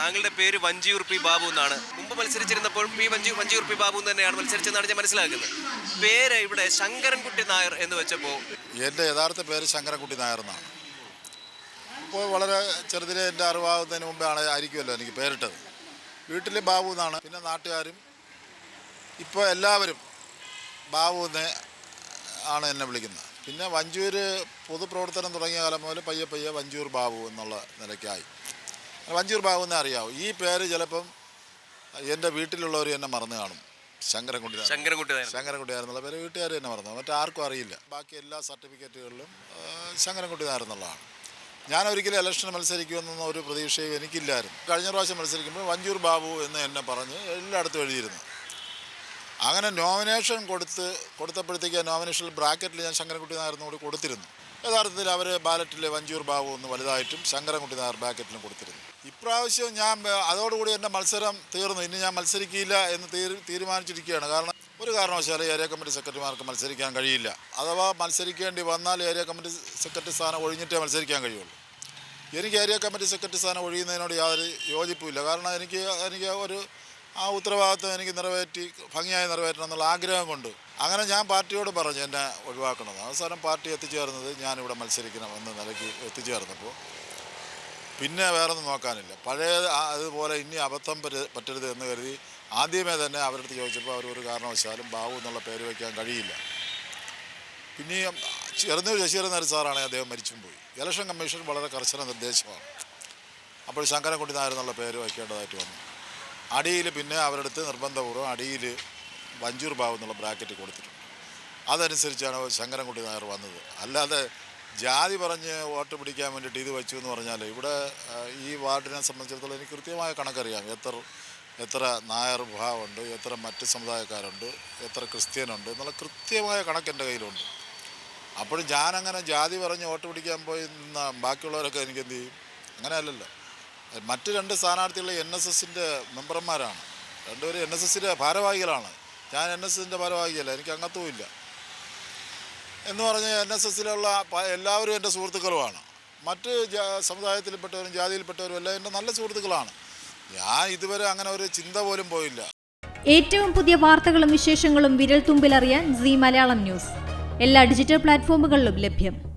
താങ്കളുടെ പേര് വഞ്ചിയൂർ പി ബാബു എന്നാണ്. മുമ്പ് മത്സരിച്ചിരുന്നപ്പോൾ പി വഞ്ചി വഞ്ചിയൂർ പി ബാബു തന്നെയാണ് മത്സരിച്ചതെന്നാണ് ഞാൻ മനസ്സിലാക്കുന്നത് പേര് ഇവിടെ ശങ്കരൻകുട്ടി നായർ എന്ന് വെച്ചപ്പോൾ എന്റെ യഥാർത്ഥ പേര് ശങ്കരൻകുട്ടി നായർ എന്നാണ്. ഇപ്പോൾ വളരെ ചെറുതിലെ എന്റെ അറിവാകുന്നതിന് മുമ്പാണ് ആയിരിക്കുമല്ലോ എനിക്ക് പേരിട്ടത്. വീട്ടിൽ ബാബു എന്നാണ്. പിന്നെ നാട്ടുകാരും ഇപ്പോൾ എല്ലാവരും ബാബു എന്ന് ആണ് എന്നെ വിളിക്കുന്നത്. പിന്നെ വഞ്ചൂർ പൊതുപ്രവർത്തനം തുടങ്ങിയ കാലം മുതൽ പയ്യെ പയ്യെ വഞ്ചൂർ ബാബു എന്നുള്ള നിലയ്ക്കായി. വഞ്ചൂർ ബാബു അറിയാവും? അറിയാവൂ ഈ പേര് ചിലപ്പം എന്റെ വീട്ടിലുള്ളവർ എന്നെ മറന്നു കാണും. ശങ്കരൻകുട്ടി. ശങ്കരൻകുട്ടി ശങ്കരൻകുട്ടി നായരെന്നുള്ള പേര് വീട്ടുകാർ തന്നെ മറന്നു മറ്റാർക്കും അറിയില്ല. ബാക്കി എല്ലാ സർട്ടിഫിക്കറ്റുകളിലും ശങ്കരൻകുട്ടി എന്നുള്ളതാണ് ഞാൻ ഒരിക്കലും ഇലക്ഷൻ മത്സരിക്കുമെന്നൊന്നും ഒരു പ്രതീക്ഷയും എനിക്കില്ലായിരുന്നു. കഴിഞ്ഞ പ്രാവശ്യം മത്സരിക്കുമ്പോൾ വഞ്ചൂർ ബാബു എന്ന് എന്നെ പറഞ്ഞ് എല്ലായിടത്തും എഴുതിയിരുന്നു. അങ്ങനെ നോമിനേഷൻ കൊടുത്ത് കൊടുത്തപ്പോഴത്തേക്ക് നോമിനേഷൻ ബ്രാക്കറ്റിൽ ഞാൻ ശങ്കരൻകുട്ടി നായർന്നും കൂടി കൊടുത്തിരുന്നു. യഥാർത്ഥത്തിൽ അവർ ബാലറ്റിൽ വഞ്ചൂർ ബാബു എന്ന് വലുതായിട്ടും ശങ്കരൻകുട്ടി നായർ ബ്രാക്കറ്റിലും കൊടുത്തിരുന്നു. ഇപ്രാവശ്യം ഞാൻ അതോടുകൂടി എന്റെ മത്സരം തീർന്നു. ഇനി ഞാൻ മത്സരിക്കില്ല എന്ന് തീരുമാനിച്ചിരിക്കുകയാണ്. കാരണം ഒരു കാരണവശാലും ഏരിയ കമ്മിറ്റി സെക്രട്ടറിമാർക്ക് മത്സരിക്കാൻ കഴിയില്ല. അഥവാ മത്സരിക്കേണ്ടി വന്നാൽ ഏരിയ കമ്മിറ്റി സെക്രട്ടറി സ്ഥാനം ഒഴിഞ്ഞിട്ടേ മത്സരിക്കാൻ കഴിയുള്ളൂ. എനിക്ക് ഏരിയ കമ്മിറ്റി സെക്രട്ടറി സ്ഥാനം ഒഴിയുന്നതിനോട് യാതൊരു യോജിപ്പുമില്ല. കാരണം എനിക്ക് എനിക്ക് ഒരു ആ ഉത്തരവാദിത്വം എനിക്ക് നിറവേറ്റി ഭംഗിയായി നിറവേറ്റണം എന്നുള്ള ആഗ്രഹം കൊണ്ട് അങ്ങനെ ഞാൻ പാർട്ടിയോട് പറഞ്ഞു എന്നെ ഒഴിവാക്കണമെന്ന് അവസാനം പാർട്ടി എത്തിച്ചേർന്നത് ഞാനിവിടെ മത്സരിക്കണം എന്ന നിലയ്ക്ക് എത്തിച്ചേർന്നപ്പോൾ പിന്നെ വേറെ ഒന്നും നോക്കാനില്ല. പഴയ അതുപോലെ ഇനി അബദ്ധം പറ്റരുത് എന്ന് കരുതി ആദ്യമേ തന്നെ അവരുടെ അടുത്ത് ചോദിച്ചപ്പോൾ അവർ ഒരു കാരണവശാലും ബാബു എന്നുള്ള പേര് വയ്ക്കാൻ കഴിയില്ല. പിന്നെ ചെറുന്നൂർ ശശീന്ദ്രൻ നായർ സാറാണ് അദ്ദേഹം മരിച്ചും പോയി ഇലക്ഷൻ കമ്മീഷൻ വളരെ കർശന നിർദ്ദേശമാണ്. അപ്പോൾ ശങ്കരൻകുട്ടി നായർ എന്നുള്ള പേര് വയ്ക്കേണ്ടതായിട്ട് വന്നു. അടിയിൽ പിന്നെ അവരുടെ അടുത്ത് നിർബന്ധപൂർവം അടിയിൽ വഞ്ചൂർ ബാബു എന്നുള്ള ബ്രാക്കറ്റ് കൊടുത്തിട്ടുണ്ട്. അതനുസരിച്ചാണ് ശങ്കരൻകുട്ടി നായർ വന്നത്. അല്ലാതെ ജാതി പറഞ്ഞ് വോട്ട് പിടിക്കാൻ വേണ്ടിയിട്ട് ഇത് വെച്ചു എന്ന് പറഞ്ഞാൽ ഇവിടെ ഈ വാർഡിനെ സംബന്ധിച്ചിടത്തോളം എനിക്ക് കൃത്യമായ കണക്കറിയാം. എത്ര എത്ര നായർ വിഭാഗമുണ്ട് എത്ര മറ്റ് സമുദായക്കാരുണ്ട് എത്ര ക്രിസ്ത്യനുണ്ട് എന്നുള്ള കൃത്യമായ കണക്ക് എന്റെ കയ്യിലുണ്ട്. അപ്പോഴും ഞാനങ്ങനെ ജാതി പറഞ്ഞ് വോട്ട് പിടിക്കാൻ പോയി നിന്ന ബാക്കിയുള്ളവരൊക്കെ എനിക്ക് എന്ത് ചെയ്യും? അങ്ങനെയല്ലല്ലോ മറ്റ് രണ്ട് സ്ഥാനാർത്ഥികൾ എൻ എസ് എസിന്റെ മെമ്പർമാരാണ്. രണ്ടുപേരും എൻ എസ് എസിന്റെ ഭാരവാഹികളാണ്. ഞാൻ എൻ എസ് എസിന്റെ ഭാരവാഹിയല്ല എനിക്ക് അംഗത്വമില്ല എന്ന് പറഞ്ഞ് എൻ എസ് എസിലുള്ള എല്ലാവരും എന്റെ സുഹൃത്തുക്കളുമാണ്. മറ്റ് സമുദായത്തിൽപ്പെട്ടവരും ജാതിയിൽപ്പെട്ടവരും എല്ലാം എന്റെ നല്ല സുഹൃത്തുക്കളാണ്. ഞാൻ ഇതുവരെ അങ്ങനെ ഒരു ചിന്ത പോലും പോയില്ല. ഏറ്റവും പുതിയ വാർത്തകളും വിശേഷങ്ങളും വിരൽ തുമ്പിലറിയാൻ സി മലയാളം ന്യൂസ്. എല്ലാ ഡിജിറ്റൽ പ്ലാറ്റ്ഫോമുകളിലും ലഭ്യം.